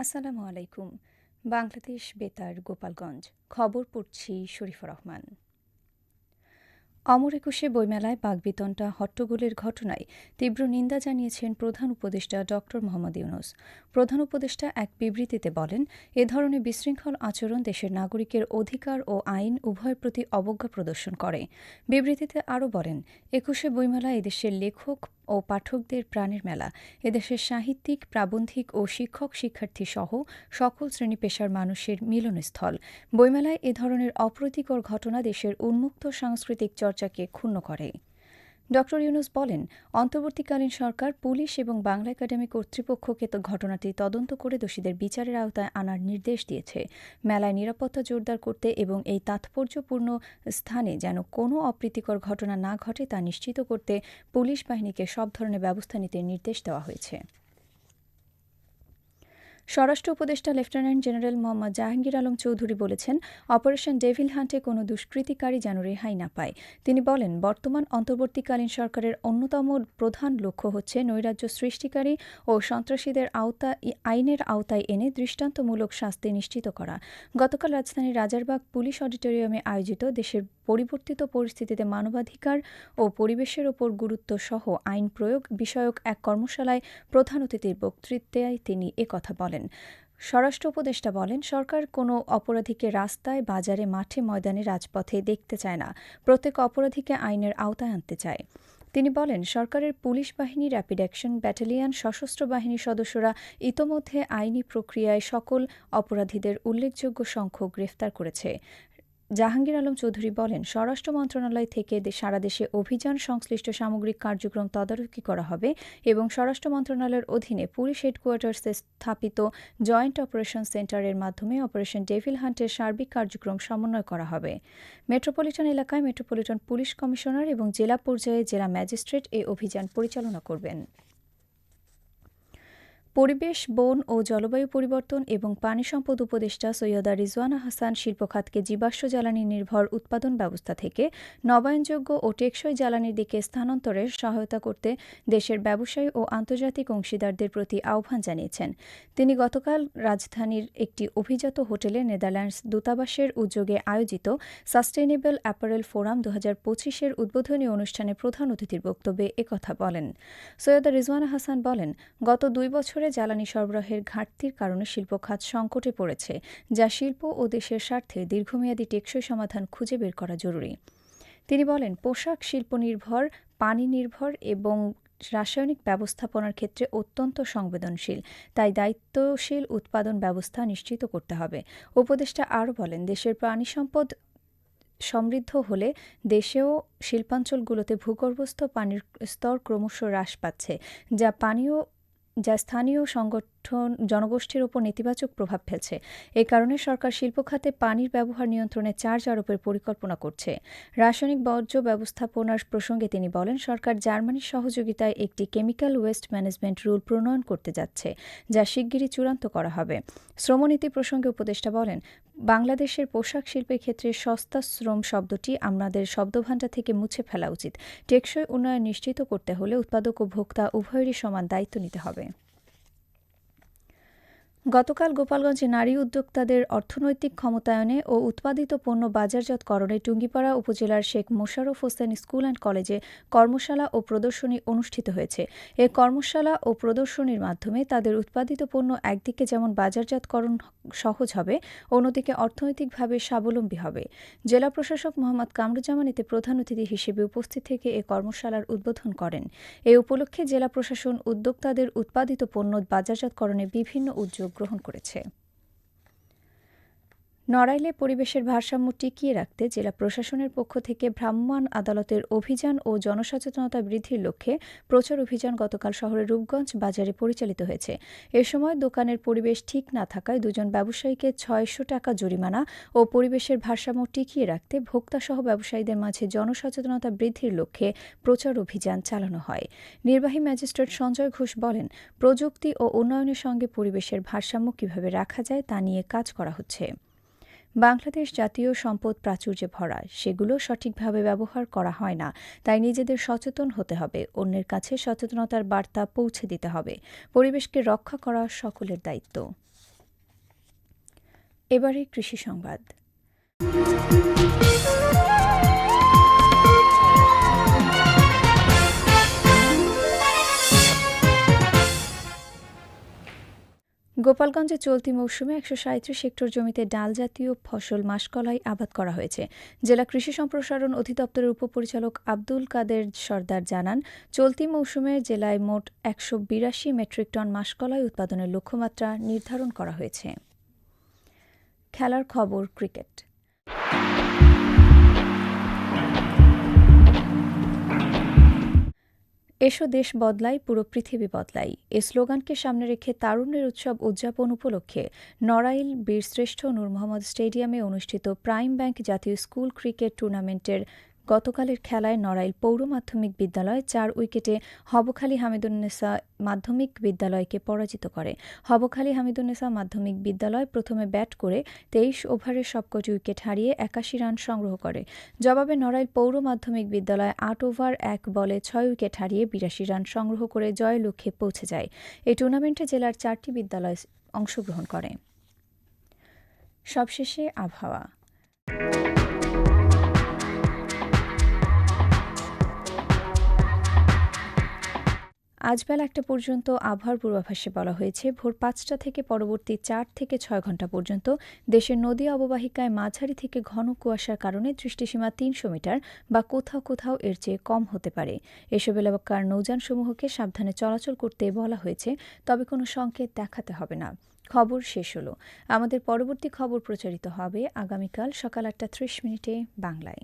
আসসালামু আলাইকুম। বাংলাদেশ বেতার গোপালগঞ্জ। খবর পড়ছি শরীফ রহমান। অমর একুশে বইমেলায় বাগবিতণ্ডা হট্টগোলের ঘটনায় তীব্র নিন্দা জানিয়েছেন প্রধান উপদেষ্টা ড মোহাম্মদ ইউনুস। প্রধান উপদেষ্টা এক বিবৃতিতে বলেন, এ ধরনের বিশৃঙ্খল আচরণ দেশের নাগরিকের অধিকার ও আইন উভয়ের প্রতি অবজ্ঞা প্রদর্শন করে। বিবৃতিতে আরও বলেন, একুশে বইমেলা এদেশের লেখক ও পাঠকদের প্রাণের মেলা, এদেশের সাহিত্যিক, প্রাবন্ধিক ও শিক্ষক শিক্ষার্থী সহ সকল শ্রেণি পেশার মানুষের মিলনস্থল। বইমেলায় এ ধরনের অপ্রীতিকর ঘটনা দেশের উন্মুক্ত সাংস্কৃতিক চর্চাকে ক্ষুণ্ণ করে। ড ইউনুস বলেন, অন্তর্বর্তীকালীন সরকার, পুলিশ এবং বাংলা একাডেমি কর্তৃপক্ষকে ঘটনাটি তদন্ত করে দোষীদের বিচারের আওতায় আনার নির্দেশ দিয়েছে। মেলায় নিরাপত্তা জোরদার করতে এবং এই তাৎপর্যপূর্ণ স্থানে যেন কোনো অপ্রীতিকর ঘটনা না ঘটে তা নিশ্চিত করতে পুলিশ বাহিনীকে সব ধরনের ব্যবস্থা নিতে নির্দেশ দেওয়া হয়েছে। স্বরাষ্ট্র উপদেষ্টা লেফটেন্যান্ট জেনারেল মোহাম্মদ জাহাঙ্গীর আলম চৌধুরী বলেছেন, অপারেশন ডেভিল হান্টে কোনো দুষ্কৃতিকারী যেন রেহাই না পায়। তিনি বলেন, বর্তমান অন্তর্বর্তীকালীন সরকারের অন্যতম প্রধান লক্ষ্য হচ্ছে নৈরাজ্য সৃষ্টিকারী ও সন্ত্রাসীদের আওতা আইনের আওতায় এনে দৃষ্টান্তমূলক শাস্তি নিশ্চিত করা। গতকাল রাজধানীর রাজারবাগ পুলিশ অডিটোরিয়ামে আয়োজিত দেশের পরিবর্তিত পরিস্থিতিতে মানবাধিকার ও পরিবেশের ওপর গুরুত্ব সহ আইন প্রয়োগ বিষয়ক এক কর্মশালায় প্রধান অতিথির বক্তৃত্বে তিনি একথা বলেন। স্বরাষ্ট্র উপদেষ্টা বলেন, সরকার কোনো অপরাধীকে রাস্তায় বাজারে মাঠে ময়দানে রাজপথে দেখতে চায় না, প্রত্যেক অপরাধীকে আইনের আওতায় আনতে চায়। তিনি বলেন, সরকারের পুলিশ বাহিনী, র্যাপিড অ্যাকশন ব্যাটালিয়ন, সশস্ত্র বাহিনীর সদস্যরা ইতোমধ্যে আইনি প্রক্রিয়ায় সকল অপরাধীদের উল্লেখযোগ্য সংখ্যক গ্রেফতার করেছে। জাহাঙ্গীর আলম চৌধুরী বলেন, স্বরাষ্ট্র মন্ত্রণালয় থেকে সারা দেশে অভিযান সংশ্লিষ্ট সামগ্রিক কার্যক্রম তদারকি করা হবে এবং স্বরাষ্ট্র মন্ত্রণালয়ের অধীনে পুলিশ হেডকোয়ার্টার্সে স্থাপিত জয়েন্ট অপারেশন সেন্টারের মাধ্যমে অপারেশন ডেভিল হান্টের সার্বিক কার্যক্রম সমন্বয় করা হবে। মেট্রোপলিটন এলাকায় মেট্রোপলিটন পুলিশ কমিশনার এবং জেলা পর্যায়ে জেলা ম্যাজিস্ট্রেট এই অভিযান পরিচালনা করবেন। পরিবেশ, বন ও জলবায়ু পরিবর্তন এবং পানি সম্পদ উপদেষ্টা সৈয়দা রিজওয়ানা হাসান শিল্পখাতকে জীবাশ্ম জ্বালানি নির্ভর উৎপাদন ব্যবস্থা থেকে নবায়নযোগ্য ও টেকসই জ্বালানির দিকে স্থানান্তরে সহায়তা করতে দেশের ব্যবসায়ী ও আন্তর্জাতিক অংশীদারদের প্রতি আহ্বান জানিয়েছেন। তিনি গতকাল রাজধানীর একটি অভিজাত হোটেলে নেদারল্যান্ডস দূতাবাসের উদ্যোগে আয়োজিত সাস্টেনেবল অ্যাপারেল ফোরাম দু হাজার পঁচিশের উদ্বোধনী অনুষ্ঠানে প্রধান অতিথির বক্তব্যে একথা বলেন। সৈয়দা রিজওয়ানা হাসান বলেন, গত দুই বছরে জ্বালানি সরবরাহের ঘাটতির কারণে শিল্প খাত সংকটে পড়েছে, যা শিল্প ও দেশের স্বার্থে দীর্ঘমেয়াদী টেকসই সমাধান খুঁজে বের করা জরুরি। তিনি বলেন, পোশাক শিল্প নির্ভর, পানি নির্ভর এবং রাসায়নিক ব্যবস্থাপনার ক্ষেত্রে অত্যন্ত সংবেদনশীল, তাই দায়িত্বশীল উৎপাদন ব্যবস্থা নিশ্চিত করতে হবে। উপদেষ্টা আরও বলেন, দেশের প্রাণী সম্পদ সমৃদ্ধ হলে দেশেও শিল্পাঞ্চলগুলোতে ভূগর্ভস্থ পানির স্তর ক্রমশ হ্রাস পাচ্ছে, যা পানীয় যা স্থানীয় সংগঠন জনগোষ্ঠীর ওপর নেতিবাচক প্রভাব ফেলছে। এ কারণে সরকার শিল্প খাতে পানির ব্যবহার নিয়ন্ত্রণে চার্জ আরোপের পরিকল্পনা করছে। রাসায়নিক বর্জ্য ব্যবস্থাপনার প্রসঙ্গে তিনি বলেন, সরকার জার্মানির সহযোগিতায় একটি কেমিক্যাল ওয়েস্ট ম্যানেজমেন্ট রুল প্রণয়ন করতে যাচ্ছে, যা শিগগিরই চূড়ান্ত করা হবে। শ্রমনীতি প্রসঙ্গে উপদেষ্টা বলেন বাংলাদেশের পোশাক শিল্পের ক্ষেত্রে সস্তা শ্রম শব্দটি আমাদের শব্দভাণ্ডার থেকে মুছে ফেলা উচিত। টেকসই উন্নয়ন নিশ্চিত করতে হলে উৎপাদক ও ভোক্তা উভয়েরই সমান দায়িত্ব নিতে হবে। গতকাল গোপালগঞ্জে নারী উদ্যোক্তাদের অর্থনৈতিক ক্ষমতায়নে ও উৎপাদিত পণ্য বাজারজাতকরণে টুঙ্গিপাড়া উপজেলার শেখ মোশারফ হোসেন স্কুল অ্যান্ড কলেজে কর্মশালা ও প্রদর্শনী অনুষ্ঠিত হয়েছে। এ কর্মশালা ও প্রদর্শনীর মাধ্যমে তাদের উৎপাদিত পণ্য একদিকে যেমন বাজারজাতকরণ সহজ হবে, অন্যদিকে অর্থনৈতিকভাবে স্বাবলম্বী হবে। জেলা প্রশাসক মোহাম্মদ কামরুজ্জামান এতে প্রধান অতিথি হিসেবে উপস্থিত থেকে এ কর্মশালার উদ্বোধন করেন। এ উপলক্ষে জেলা প্রশাসন উদ্যোক্তাদের উৎপাদিত পণ্য বাজারজাতকরণে বিভিন্ন উদ্যোগ গ্রহণ করেছে। নড়াইলে পরিবেশের ভারসাম্য টিকিয়ে রাখতে জেলা প্রশাসনের পক্ষ থেকে ভ্রাম্যমাণ আদালতের অভিযান ও জনসচেতনতা বৃদ্ধির লক্ষ্যে প্রচার অভিযান গতকাল শহরের রূপগঞ্জ বাজারে পরিচালিত হয়েছে। এ সময় দোকানের পরিবেশ ঠিক না থাকায় দুজন ব্যবসায়ীকে ছয়শো টাকা জরিমানা ও পরিবেশের ভারসাম্য টিকিয়ে রাখতে ভোক্তাসহ ব্যবসায়ীদের মাঝে জনসচেতনতা বৃদ্ধির লক্ষ্যে প্রচার অভিযান চালানো হয়। নির্বাহী ম্যাজিস্ট্রেট সঞ্জয় ঘোষ বলেন, প্রযুক্তি ও উন্নয়নের সঙ্গে পরিবেশের ভারসাম্য কীভাবে রাখা যায় তা নিয়ে কাজ করা হচ্ছে। বাংলাদেশ জাতীয় সম্পদ প্রাচুর্যে ভরা, সেগুলো সঠিকভাবে ব্যবহার করা হয় না, তাই নিজেদের সচেতন হতে হবে, অন্যের কাছে সচেতনতার বার্তা পৌঁছে দিতে হবে, পরিবেশকে রক্ষা করা সকলের দায়িত্ব। এবারে কৃষি সংবাদ। গোপালগঞ্জে চলতি মৌসুমে একশো সাঁত্রিশ হেক্টর জমিতে ডাল জাতীয় ফসল মাসকলাই আবাদ করা হয়েছে। জেলা কৃষি সম্প্রসারণ অধিদপ্তরের উপপরিচালক আব্দুল কাদের সর্দার জানান, চলতি মৌসুমে জেলায় মোট একশো বিরাশি মেট্রিক টন মাসকলাই উৎপাদনের লক্ষ্যমাত্রা নির্ধারণ করা হয়েছে। খেলার খবর, ক্রিকেট। এসো দেশ বদলাই, পুরো পৃথিবী বদলাই। এ স্লোগানকে সামনে রেখে তারুণ্যের উৎসব উদযাপন উপলক্ষে নড়াইল বীরশ্রেষ্ঠ নূর মোহাম্মদ স্টেডিয়ামে অনুষ্ঠিত প্রাইম ব্যাংক জাতীয় স্কুল ক্রিকেট টুর্নামেন্টের গতকালের খেলায় নড়াইল পৌর মাধ্যমিক বিদ্যালয় চার উইকেটে হবখালী হামিদুন্নেসা মাধ্যমিক বিদ্যালয়কে পরাজিত করে। হবখালী হামিদুন্নেসা মাধ্যমিক বিদ্যালয় প্রথমে ব্যাট করে তেইশ ওভারের সবকটি উইকেট হারিয়ে একাশি রান সংগ্রহ করে। জবাবে নড়াইল পৌর মাধ্যমিক বিদ্যালয় আট ওভার, এক বলে ছয় উইকেট হারিয়ে বিরাশি রান সংগ্রহ করে জয় লক্ষ্যে পৌঁছে যায়। এই টুর্নামেন্টে জেলার চারটি বিদ্যালয় অংশগ্রহণ করে। সবশেষে আবহাওয়া। আজ বেলা একটা পর্যন্ত আবহাওয়ার পূর্বাভাসে বলা হয়েছে, ভোর পাঁচটা থেকে পরবর্তী চার থেকে ছয় ঘণ্টা পর্যন্ত দেশের নদী অববাহিকায় মাঝারি থেকে ঘন কুয়াশার কারণে দৃষ্টিসীমা তিনশো মিটার বা কোথাও কোথাও এর চেয়ে কম হতে পারে। এসব এলাকার নৌযানসমূহকে সাবধানে চলাচল করতে বলা হয়েছে, তবে কোনো সংকেত দেখাতে হবে না। খবর শেষ হলো। আমাদের পরবর্তী খবর প্রচারিত হবে আগামীকাল সকাল আটটা ত্রিশ মিনিটে বাংলায়।